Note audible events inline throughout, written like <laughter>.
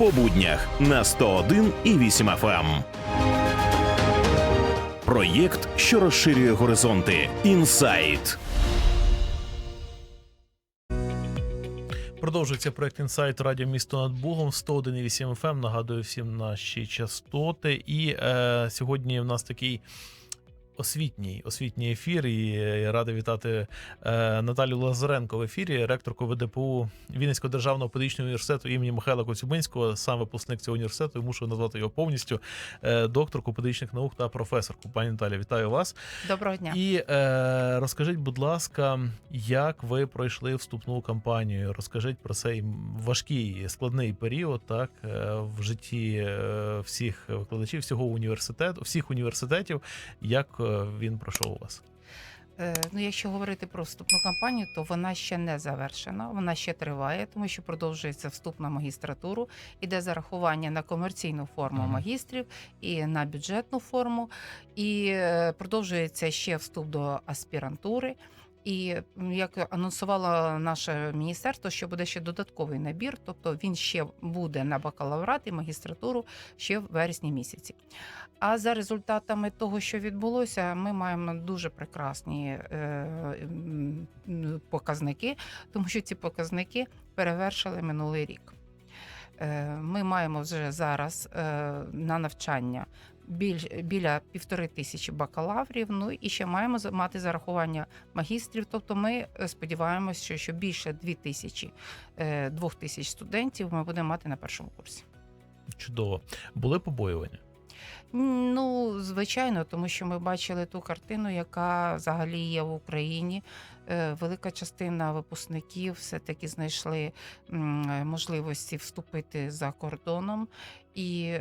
по буднях на 101 і 8 FM. Проєкт, що розширює горизонти. Інсайт. Продовжується проект інсайт Радіо місто над Бугом 101,8 FM. Нагадую всім наші частоти. І е, сьогодні в нас такий освітній освітній ефір. І я радий вітати е, Наталю Лазаренко в ефірі, ректорку ВДПУ Вінницького державного педагогічного університету імені Михайла Коцюбинського, сам випускник цього університету. і Мушу назвати його повністю е, докторку педагогічних наук та професорку. Пані Наталя, вітаю вас. Доброго дня. І е, розкажіть, будь ласка, як ви пройшли вступну кампанію? Розкажіть про цей важкий складний період, так е, в житті е, всіх викладачів, всього університету, всіх університетів. Як е, він пройшов у вас? Е, Ну, якщо говорити про вступну кампанію, то вона ще не завершена, вона ще триває, тому що продовжується вступ на магістратуру, іде зарахування на комерційну форму магістрів і на бюджетну форму, і е, продовжується ще вступ до аспірантури. І як анонсувало наше міністерство, що буде ще додатковий набір, тобто він ще буде на бакалаврат і магістратуру ще в вересні місяці. А за результатами того, що відбулося, ми маємо дуже прекрасні е, показники, тому що ці показники перевершили минулий рік. Е, Ми маємо вже зараз е, на навчання біль, біля півтори тисячі бакалаврів. Ну і ще маємо мати зарахування магістрів. Тобто, ми е, сподіваємося, що, що більше дві тисячі е, двох тисяч студентів ми будемо мати на першому курсі. Чудово. Були побоювання? Ну, звичайно, тому що ми бачили ту картину, яка взагалі є в Україні. Е, Велика частина випускників все-таки знайшли можливості вступити за кордоном, і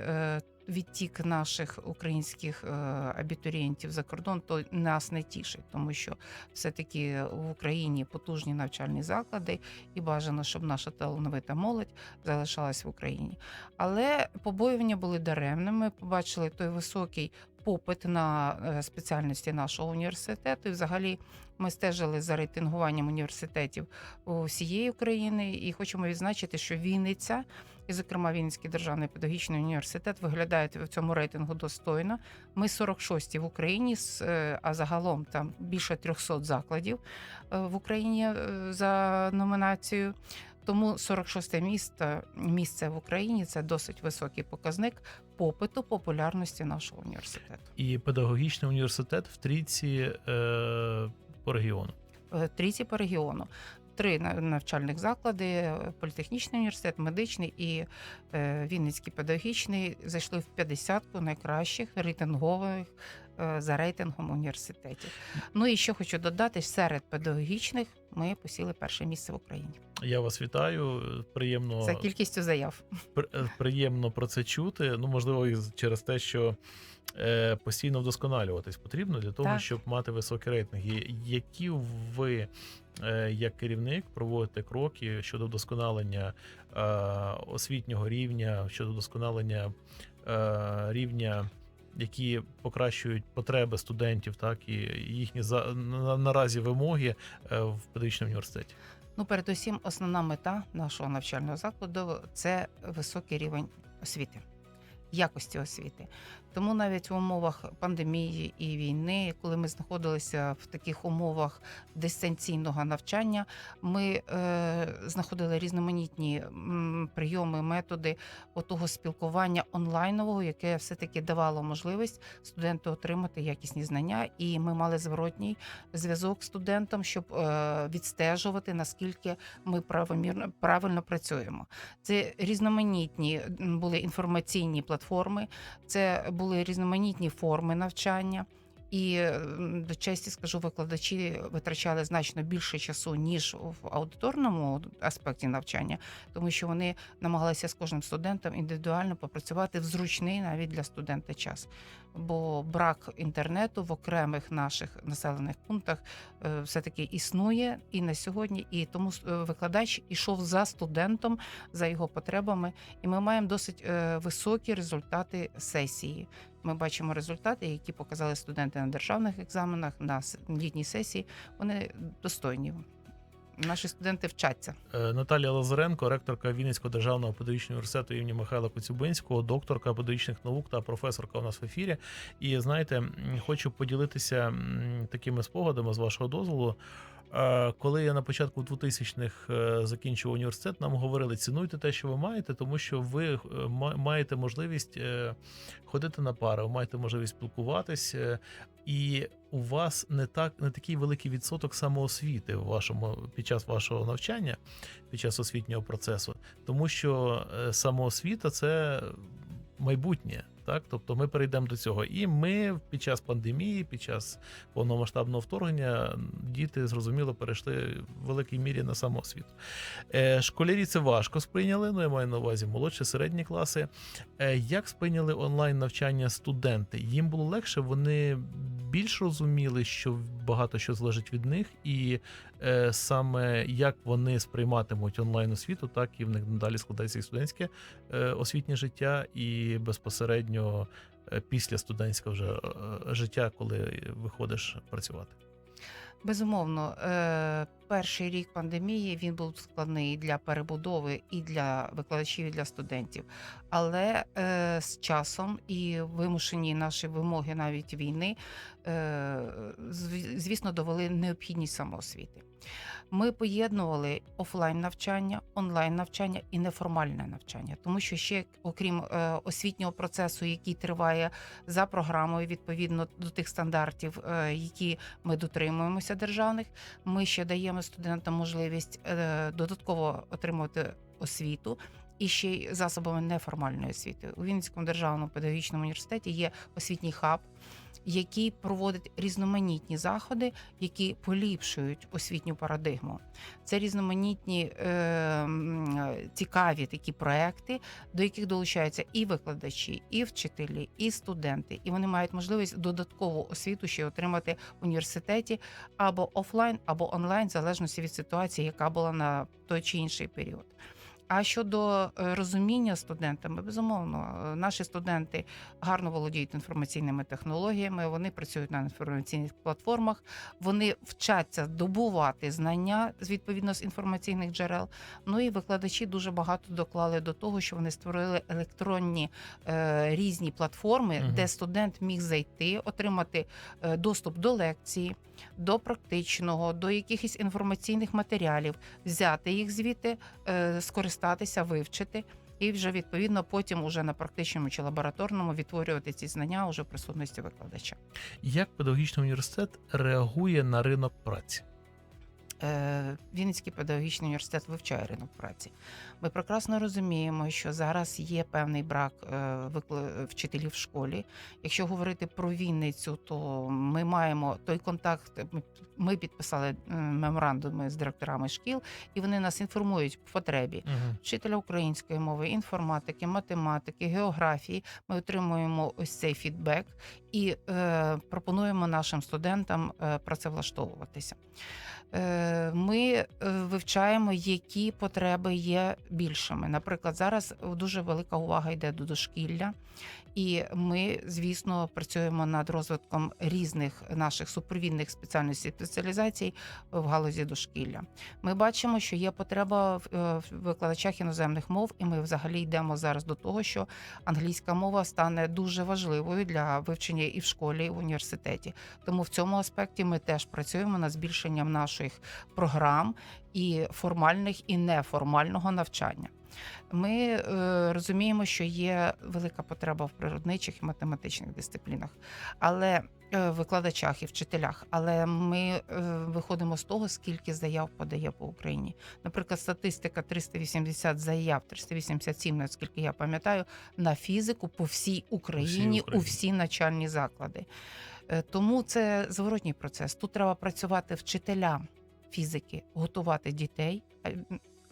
відтік наших українських е, абітурієнтів за кордон то нас не тішить, тому що все-таки в Україні потужні навчальні заклади, і бажано, щоб наша талановита молодь залишалась в Україні. Але побоювання були даремними. Ми побачили той високий попит на е, спеціальності нашого університету. І взагалі ми стежили за рейтингуванням університетів усієї України. І хочемо відзначити, що Вінниця, і, зокрема, Вінницький державний педагогічний університет, виглядають в цьому рейтингу достойно. Ми 46-ті в Україні, з, е, а загалом там більше 300 закладів е, в Україні е, за номінацією. Тому 46 місто місце в Україні це досить високий показник попиту популярності нашого університету. І педагогічний університет в трійці е, по регіону. Трійці по регіону. Три навчальних заклади: політехнічний університет, медичний і е, Вінницький педагогічний зайшли в 50 найкращих рейтингових е, за рейтингом університетів. Ну і що хочу додати, серед педагогічних ми посіли перше місце в Україні Я вас вітаю. Приємно за кількістю заяв. При- е, приємно про це чути. Ну, можливо, і через те, що е, постійно вдосконалюватись потрібно для того, Так. щоб мати високі рейтинги. Які ви, е, як керівник, проводите кроки щодо вдосконалення е, освітнього рівня, щодо вдосконалення е, рівня. Які покращують потреби студентів, так і їхні за на, наразі вимоги е, в педагогічному університеті. Ну, передусім, основна мета нашого навчального закладу це високий рівень освіти, якості освіти. Тому навіть в умовах пандемії і війни, коли ми знаходилися в таких умовах дистанційного навчання, ми е, знаходили різноманітні прийоми, методи отого спілкування онлайнового, яке все-таки давало можливість студенту отримати якісні знання, і ми мали зворотній зв'язок з студентом, щоб е, відстежувати наскільки ми правомірно правильно працюємо. Це різноманітні були інформаційні платформи, це були різноманітні форми навчання. І до честі скажу, викладачі витрачали значно більше часу ніж в аудиторному аспекті навчання, тому що вони намагалися з кожним студентом індивідуально попрацювати в зручний навіть для студента час. Бо брак інтернету в окремих наших населених пунктах е, все-таки існує і на сьогодні, і тому е, викладач ішов за студентом, за його потребами, і ми маємо досить е, високі результати сесії. Ми бачимо результати, які показали студенти на державних екзаменах, на літній сесії. Вони достойні наші студенти вчаться. Е, Наталія Лазаренко, ректорка Вінницького державного педагогічного університету імені Михайла Коцюбинського, докторка педагогічних наук та професорка у нас в ефірі. І знаєте, хочу поділитися такими спогадами з вашого дозволу. Е, Коли я на початку 2000-х е, закінчував університет, нам говорили: цінуйте те, що ви маєте, тому що ви е, ма- маєте можливість ходити на пари, ви маєте можливість спілкуватись, е, і у вас не так не такий великий відсоток самоосвіти в вашому під час вашого навчання, під час освітнього процесу, тому що самоосвіта це майбутнє. Так, тобто ми перейдемо до цього. І ми під час пандемії, під час повномасштабного вторгнення, діти зрозуміло перейшли в великій мірі на самоосвіту. Е, школярі це важко сприйняли. Ну я маю на увазі молодші, середні класи. Е, як сприйняли онлайн навчання студенти? Їм було легше, вони більш розуміли, що багато що залежить від них, і е, саме як вони сприйматимуть онлайн освіту, так і в них надалі складається і студентське е, освітнє життя, і безпосередньо е, після студентського вже е, життя, коли виходиш працювати. Безумовно, е, перший рік пандемії він був складний для перебудови, і для викладачів, і для студентів. Але е, з часом і вимушені наші вимоги навіть війни, е, звісно, довели необхідність самоосвіти. Ми поєднували офлайн навчання, онлайн навчання і неформальне навчання, тому що ще окрім е, освітнього процесу, який триває за програмою відповідно до тих стандартів, е, які ми дотримуємося державних. Ми ще даємо студентам можливість е, додатково отримувати освіту. І ще й засобами неформальної освіти у Вінницькому державному педагогічному університеті є освітній хаб, який проводить різноманітні заходи, які поліпшують освітню парадигму. Це різноманітні е, цікаві такі проекти, до яких долучаються і викладачі, і вчителі, і студенти. І вони мають можливість додаткову освіту ще отримати в університеті або офлайн, або онлайн, в залежності від ситуації, яка була на той чи інший період. А щодо е, розуміння студентами, безумовно, е, наші студенти гарно володіють інформаційними технологіями, вони працюють на інформаційних платформах, вони вчаться добувати знання з відповідно з інформаційних джерел. Ну і викладачі дуже багато доклали до того, що вони створили електронні е, різні платформи, Мгм. де студент міг зайти, отримати е, доступ до лекції, до практичного, до якихось інформаційних матеріалів, взяти їх звідти, е, скористатися, вивчити. І вже відповідно потім уже на практичному чи лабораторному відтворювати ці знання уже в присутності викладача. Як педагогічний університет реагує на ринок праці? Е, Вінницький педагогічний університет вивчає ринок праці. Ми прекрасно розуміємо, що зараз є певний брак е, вчителів в школі. Якщо говорити про Вінницю, то ми маємо той контакт. ми- підписали е, меморандуми з директорами шкіл, і вони нас інформують по потребі Угу. вчителя української мови, інформатики, математики, географії. Ми отримуємо ось цей фідбек і е, пропонуємо нашим студентам працевлаштовуватися. Е, Ми е, вивчаємо, які потреби є більшими. Наприклад, зараз дуже велика увага йде до дошкілля, і ми, звісно, працюємо над розвитком різних наших супровідних спеціальностей спеціалізацій в галузі дошкілля. Ми бачимо, що є потреба е, в викладачах іноземних мов, і ми взагалі йдемо зараз до того, що англійська мова стане дуже важливою для вивчення і в школі, і в університеті. Тому в цьому аспекті ми теж працюємо над збільшенням наших програм і формальних і неформального навчання. Ми е, розуміємо, що є велика потреба в природничих і математичних дисциплінах, але е, викладачах і вчителях. Але ми е, виходимо з того, скільки заяв подає по Україні. Наприклад, статистика 380 заяв, 387, наскільки я пам'ятаю, на фізику по всій Україні, у Україні. всі начальні заклади. Е, Тому це зворотній процес. Тут треба працювати вчителям фізики, готувати дітей.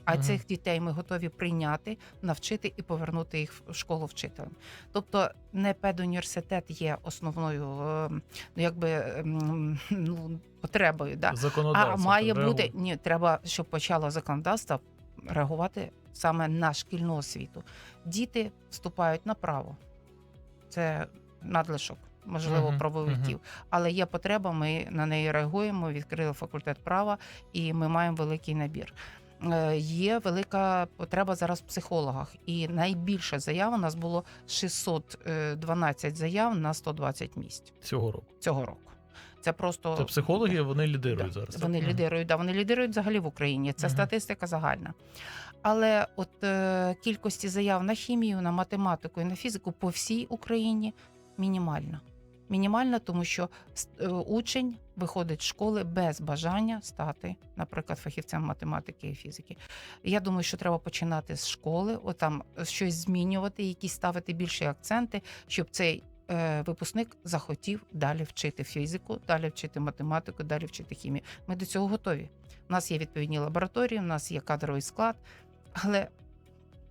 А, А цих дітей ми готові прийняти, навчити і повернути їх в школу вчителем. Тобто, не педуніверситет є основною, е, ну якби ем, ну, потребою. Да. А має бути ні, треба, щоб почало законодавство реагувати саме на шкільну освіту. Діти вступають на право. Це надлишок. можливо, Мгм, правовиків. Але є потреба, ми на неї реагуємо. Відкрили факультет права, і ми маємо великий набір. Е, Є велика потреба зараз в психологах, і найбільша заява у нас було 612 заяв на 120 місць Цього року. цього року. Це просто Це психологи, вони лідирують Да, зараз. Вони Мгм. лідирують, да, вони лідирують взагалі в Україні. Це Мгм. статистика загальна. Але от е, кількості заяв на хімію, на математику і на фізику по всій Україні мінімальна. Мінімальна, тому що е, учень виходить з школи без бажання стати, наприклад, фахівцем математики і фізики. Я думаю, що треба починати з школи, отам щось змінювати, якісь ставити більші акценти, щоб цей е, випускник захотів далі вчити фізику, далі вчити математику, далі вчити хімію. Ми до цього готові. У нас є відповідні лабораторії, у нас є кадровий склад, але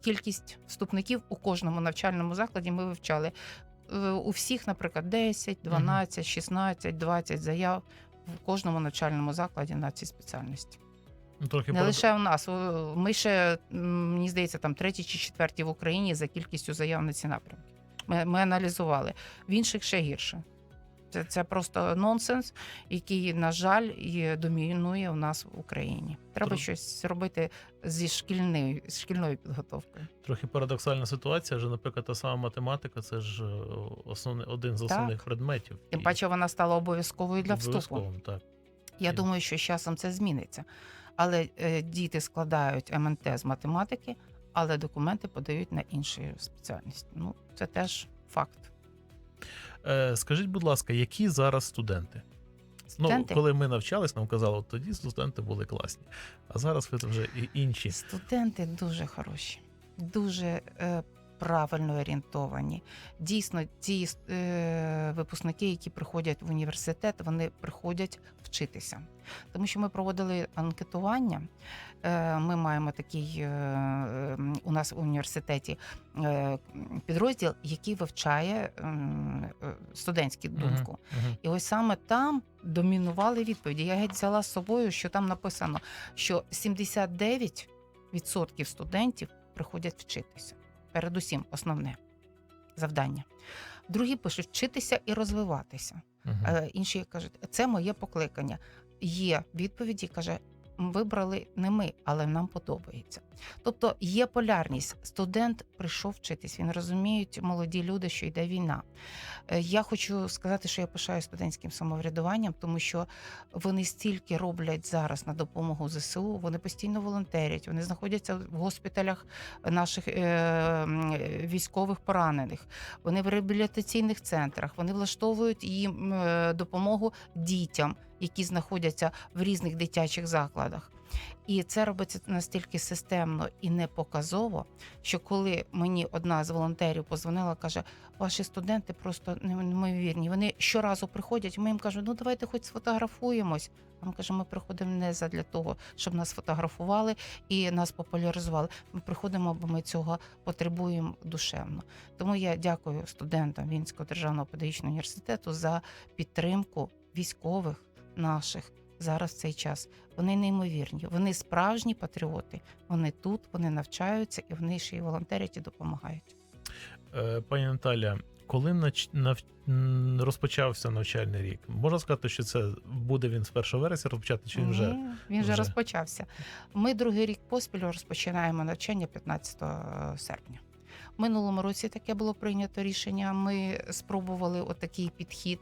кількість вступників у кожному навчальному закладі ми вивчали. Е, У всіх, наприклад, 10, 12, 16, 20 заяв в кожному навчальному закладі на ці спеціальності. Ну, Трохи Не лише у нас. Ми ще, мені здається, там треті чи четверті в Україні за кількістю заяв на ці напрямки. Ми, ми аналізували. В інших ще гірше. Це, це просто нонсенс, який, на жаль, і домінує у нас в Україні. Треба Тру- щось робити зі шкільною, з шкільною підготовкою. Трохи парадоксальна ситуація, що, наприклад, та сама математика це ж е, основний, один з основних предметів. Тим І паче вона стала обов'язковою для вступу. Так. Я І- думаю, що з часом це зміниться. Але е, діти складають МНТ з математики, але документи подають на інші спеціальності. Ну, це теж факт. Е, скажіть, будь ласка, які зараз студенти? Студенти, Ну, коли ми навчались, нам казали, от тоді студенти були класні. А зараз ви вже і інші. студенти дуже хороші, дуже е, правильно орієнтовані. Дійсно, ті е, випускники, які приходять в університет, вони приходять вчитися. Тому що ми проводили анкетування. Е, Ми маємо такий е, е, у нас в університеті е, підрозділ, який вивчає е, студентську думку. Мгм. І ось саме там домінували відповіді. Я геть взяла з собою, що там написано, що 79% студентів приходять вчитися. Передусім, основне завдання. Другі пишуть вчитися і розвиватися. Е, Інші кажуть, це моє покликання. Є відповіді, каже, вибрали не ми, але нам подобається. Тобто є полярність. Студент прийшов вчитись. Він розуміють молоді люди, що йде війна. Е, Я хочу сказати, що я пишаю студентським самоврядуванням, тому що вони стільки роблять зараз на допомогу ЗСУ. Вони постійно волонтерять, вони знаходяться в госпіталях наших е, військових поранених. Вони в реабілітаційних центрах, вони влаштовують їм е, допомогу дітям, які знаходяться в різних дитячих закладах. І це робиться настільки системно і непоказово, що коли мені одна з волонтерів позвонила, каже: ваші студенти просто неймовірні. Вони щоразу приходять. Ми їм кажемо, ну давайте хоч сфотографуємось. А ми кажемо, ми приходимо не задля того, щоб нас фотографували і нас популяризували. Ми приходимо, бо ми цього потребуємо душевно. Тому я дякую студентам Вінського державного педагогічного університету за підтримку військових наших зараз в цей час. Вони неймовірні, вони справжні патріоти. Вони тут, вони навчаються і вони ще й волонтерять і допомагають. Е, Пані Наталя, коли нач... нав... розпочався навчальний рік, можна сказати, що це буде він з 1 вересня розпочати, чи він вже Ні, він вже? розпочався. Ми другий рік поспіль розпочинаємо навчання 15 серпня. Минулому році таке було прийнято рішення. Ми спробували отакий підхід,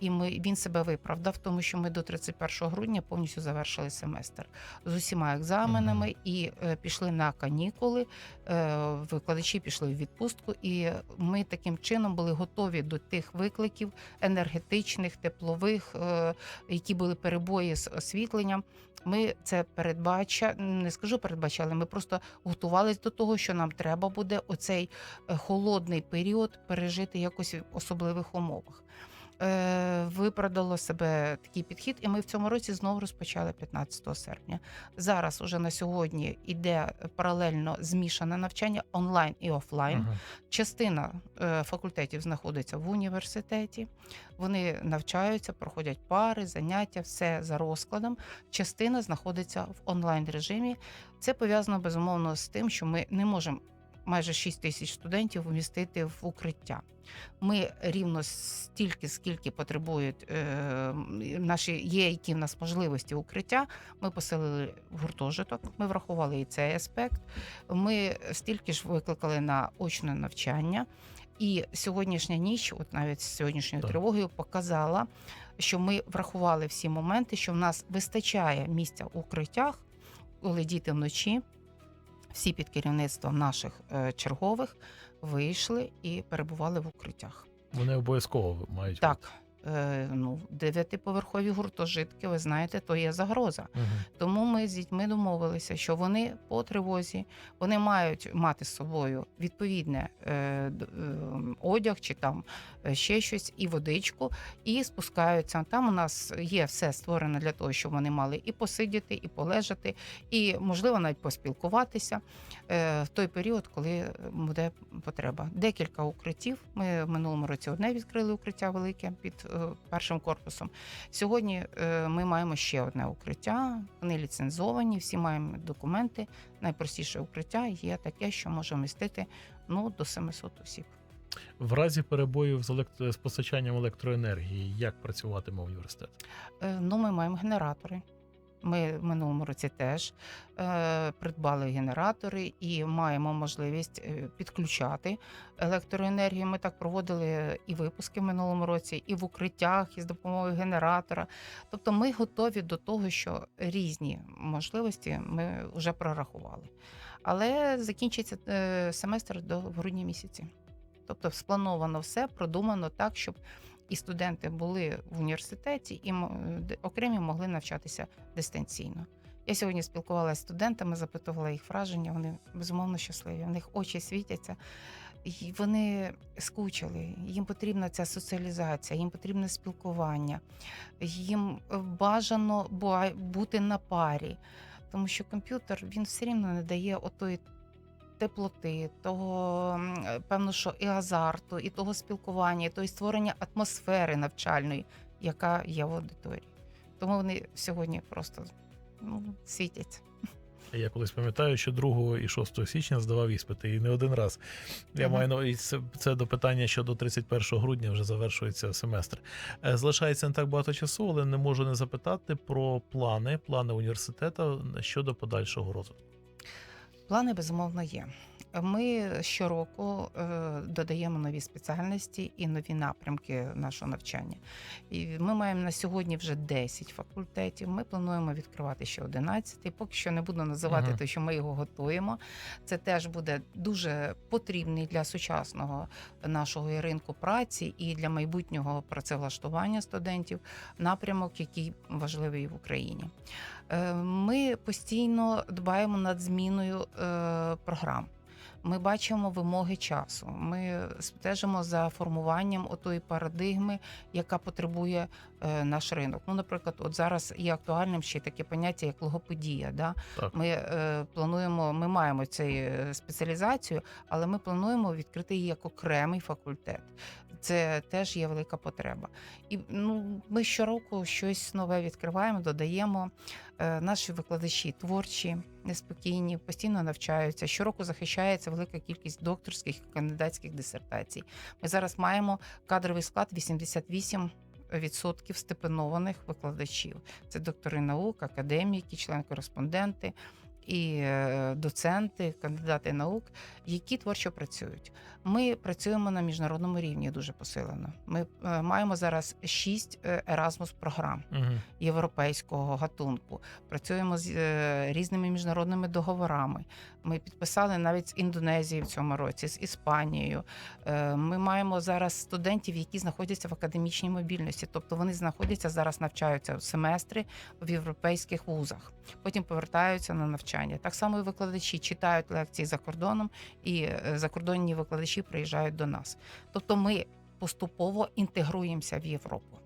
і ми він себе виправдав, тому що ми до 31 грудня повністю завершили семестр з усіма екзаменами і е, пішли на канікули. Е, викладачі пішли в відпустку, і ми таким чином були готові до тих викликів енергетичних, теплових, е, які були перебої з освітленням. Ми це передбача, не скажу передбачали. Ми просто готувалися до того, що нам треба буде оцей е, холодний період пережити якось в особливих умовах. Е, Виправдало себе такий підхід, і ми в цьому році знову розпочали 15 серпня. Зараз уже на сьогодні іде паралельно змішане навчання онлайн і офлайн. Ага. Частина е, факультетів знаходиться в університеті. Вони навчаються, проходять пари, заняття, все за розкладом. Частина знаходиться в онлайн режимі. Це пов'язано безумовно з тим, що ми не можемо майже 6 тисяч студентів вмістити в укриття. Ми рівно стільки, скільки потребують е, наші є, які в нас можливості укриття. Ми поселили в гуртожиток. Ми врахували і цей аспект. Ми стільки ж викликали на очне навчання. І сьогоднішня ніч, от навіть з сьогоднішньою Так. тривогою, показала, що ми врахували всі моменти, що в нас вистачає місця в укриттях, коли діти вночі, всі під керівництвом наших е, чергових вийшли і перебували в укриттях. Вони обов'язково мають Так, е, ну, дев'ятиповерхові гуртожитки, ви знаєте, то є загроза. Угу. Тому ми з дітьми домовилися, що вони по тривозі вони мають мати з собою відповідне е, е, одяг чи там е, ще щось, і водичку, і спускаються. Там у нас є все створено для того, щоб вони мали і посидіти, і полежати, і можливо навіть поспілкуватися е, в той період, коли буде потреба. Декілька укриттів. Ми в минулому році одне відкрили укриття велике під е, першим корпусом. Сьогодні е, ми маємо ще одне укриття. Вони ліцензовані, всі маємо документи. Найпростіше укриття є таке, що може вмістити ну до 700 осіб. В разі перебоїв з, електро... з постачанням електроенергії, як працюватиме університет? Е, Ну, ми маємо генератори. Ми в минулому році теж е, придбали генератори і маємо можливість е, підключати електроенергію. Ми так проводили і випуски в минулому році, і в укриттях із допомогою генератора. Тобто, ми готові до того, що різні можливості ми вже прорахували. Але закінчиться е, семестр до грудня місяці. Тобто, сплановано все, продумано так, щоб і студенти були в університеті, і окремі могли навчатися дистанційно. Я сьогодні спілкувалася з студентами, запитувала їх враження. Вони безумовно щасливі. У них очі світяться, і вони скучили. Їм потрібна ця соціалізація, їм потрібне спілкування, їм бажано бути на парі, тому що комп'ютер він все рівно не дає отої теплоти, того е, певно, що і азарту, і того спілкування, і того створення атмосфери навчальної, яка є в аудиторії. Тому вони сьогодні просто ну, світяться. Я колись пам'ятаю, що 2 і 6 січня здавав іспити, і не один раз. Я Ага. маю це, це до питання, що до 31 грудня вже завершується семестр. Е, Залишається не так багато часу, але не можу не запитати про плани, плани університету щодо подальшого розвитку. Плани безумовно є. Ми щороку е, додаємо нові спеціальності і нові напрямки нашого навчання. І ми маємо на сьогодні вже 10 факультетів. Ми плануємо відкривати ще 11. Поки що не буду називати, те, що ми його готуємо. Це теж буде дуже потрібний для сучасного нашого ринку праці і для майбутнього працевлаштування студентів напрямок, який важливий в Україні. Е, Ми постійно дбаємо над зміною е, програм. Ми бачимо вимоги часу. Ми стежимо за формуванням отої парадигми, яка потребує е, наш ринок. Ну, наприклад, от зараз є актуальним ще таке поняття, як логопедія. Да? Так. Ми е, плануємо, ми маємо цю е, спеціалізацію, але ми плануємо відкрити її як окремий факультет. Це теж є велика потреба. І ну, ми щороку щось нове відкриваємо, додаємо. Е, Наші викладачі творчі, неспокійні, постійно навчаються. Щороку захищається велика кількість докторських і кандидатських дисертацій. Ми зараз маємо кадровий склад 88 відсотків степенованих викладачів. Це доктори наук, академіки, члени-кореспонденти і е, доценти, кандидати наук, які творчо працюють. Ми працюємо на міжнародному рівні дуже посилено. Ми е, маємо зараз шість Erasmus програм Угу. європейського гатунку. Працюємо з е, різними міжнародними договорами. Ми підписали навіть з Індонезією в цьому році, з Іспанією. Ми маємо зараз студентів, які знаходяться в академічній мобільності, тобто вони знаходяться зараз, навчаються в семестри в європейських вузах. Потім повертаються на навчання. Так само і викладачі читають лекції за кордоном, і е, закордонні викладачі приїжджають до нас. Тобто, ми поступово інтегруємося в Європу.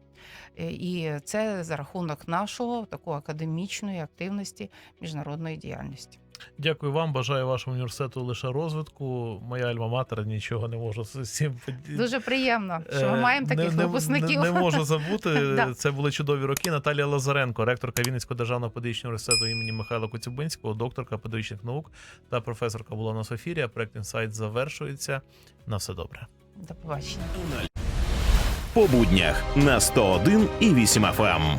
Е, І це за рахунок нашого такої академічної активності міжнародної діяльності. Дякую вам. Бажаю вашому університету лише розвитку. Моя альма-матер нічого не можу з цим Дуже приємно, що ми Е, маємо таких не, випускників. Не, не можу забути. <laughs> Це були чудові роки. Наталія Лазаренко, ректорка Вінницького державного педагогічного університету імені Михайла Коцюбинського, докторка педагогічних наук та професорка була у нас в ефірі. А проект інсайт завершується. На все добре. До побачення. По буднях на 101 і 8 FM.